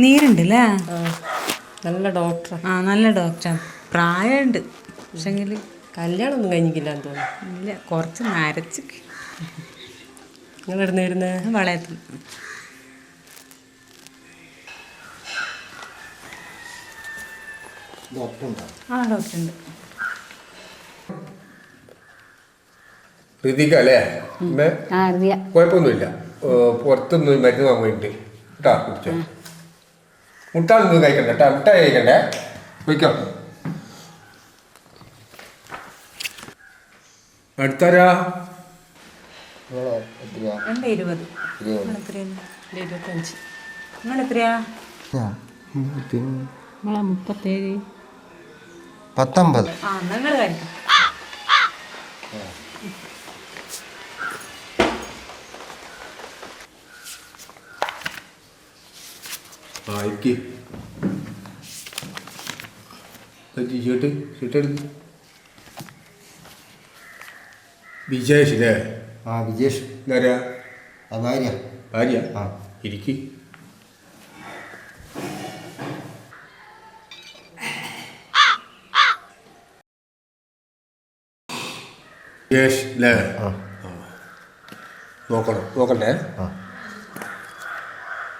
നീരുണ്ടല്ലേ? നല്ല ഡോക്ടർ ആ നല്ല ഡോക്ടർ പ്രായമുണ്ട്. പക്ഷെങ്കിൽ കല്യാണം ഒന്നും കഴിഞ്ഞിട്ടില്ല എന്ന് തോന്നുന്നു. ഇല്ല കുറച്ച് നരച്ച്. നിങ്ങൾ ഇടുന്ന വരുന്നത് വളയത്തിൽ ആ ഡോക്ടർ ഉണ്ട് ഋതിക അല്ലേ കുഴപ്പമൊന്നുമില്ല. പുറത്തുനിന്ന് മരുന്ന് വാങ്ങിട്ട് കേട്ടോ കേട്ടാ കുടിച്ചോ മുട്ടാളൊന്നും കഴിക്കണ്ട? കേട്ടാ മുട്ടായി കഴിക്കണ്ടേ? വയ്ക്കോ അടുത്താരാ? ഇരുപത്. ഇരുപത്തഞ്ച്. നമ്മളെ മുപ്പത്തേഴ്. പത്തൊമ്പത്. ആ നിങ്ങൾ കഴിക്കും. ഇരിക്ക് ചീട്ട് ചീട്ടെടുത്ത് വിജേഷ് അല്ലേ ആ വിജേഷ്. ഇതാരാ ആ ഭാര്യ. ഭാര്യ? ആ. ഇരിക്ക്. വിജേഷ് അല്ലേ ആ. നോക്കണം നോക്കണ്ടേ? ആ.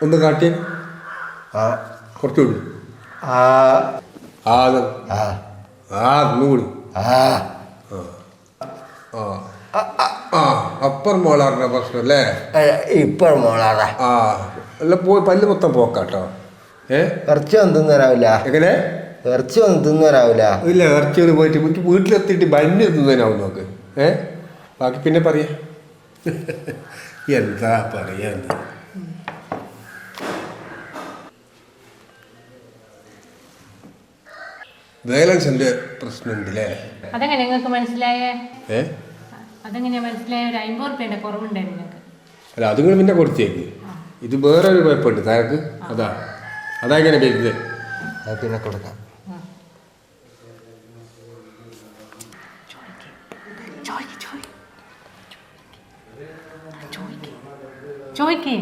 ഒന്ന് കാട്ടിയ. കുറച്ചുകൂടി ആ. ആ ആ. ആ ഒന്നുകൂടി ആ. ആ. ആ. അപ്പർ മോളാറിന്റെ പ്രശ്നം അല്ലേ? ഇപ്പർ മോളാടാ ആ. അല്ല പോയി പല്ല് മൊത്തം പോക്കാട്ടോ. ഏ? ഇറച്ചി ഒന്നും തിന്നരാവില്ല. എങ്ങനെ? ഇറച്ചി ഒന്നും തിന്നരാവില്ല. ഇല്ല ഇറച്ചി ഒന്ന് പോയിട്ട് എനിക്ക് വീട്ടിലെത്തിയിട്ട് ബന്ന് തിന്നതിനാവും നോക്ക്? ഏ? ബാക്കി പിന്നെ പറയാ. എന്താ പറയാ വേലൻസിന്റെ പ്രശ്നമുണ്ട് അല്ലേ അതെങ്ങനെ നിങ്ങൾക്ക് മനസ്സിലായേ? ഏ? അതെങ്ങനെയാ മനസ്സിലായ? ഒരു അമ്പത് കുറവുണ്ടായിരുന്നു നിങ്ങൾക്ക്. അല്ല അതുങ്ങൾ പിന്നെ കൊടുത്തേക്ക്. ഇത് വേറെ ഒരു കുഴപ്പമുണ്ട്. താരക്ക് അതാ അതാ. ഇങ്ങനെ വരുന്നത് അത് പിന്നെ കൊടുക്കാം. ചോദിക്കേ.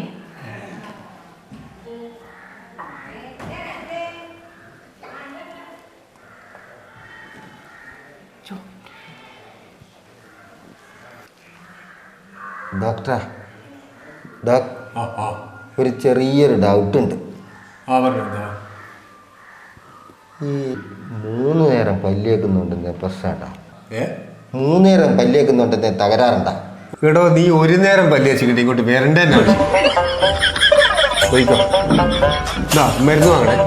ഡോക്ടറെ ഡോക് ഒരു ചെറിയൊരു ഡൗട്ട് ഉണ്ട്. ഈ മൂന്ന് നേരം പല്ലേക്കുന്നുണ്ടെന്ന് പ്രശ്നമുണ്ടോ? ഏ? മൂന്ന് നേരം പല്ലേക്കുന്നുണ്ടെന്ന് തകരാറുണ്ടാ? എടോ നീ ഒരു നേരം പല്ലേച്ചിട്ട് ഇങ്ങോട്ട് വരണ്ടേ പോയിക്കോ. മരുന്ന് വാങ്ങണേ.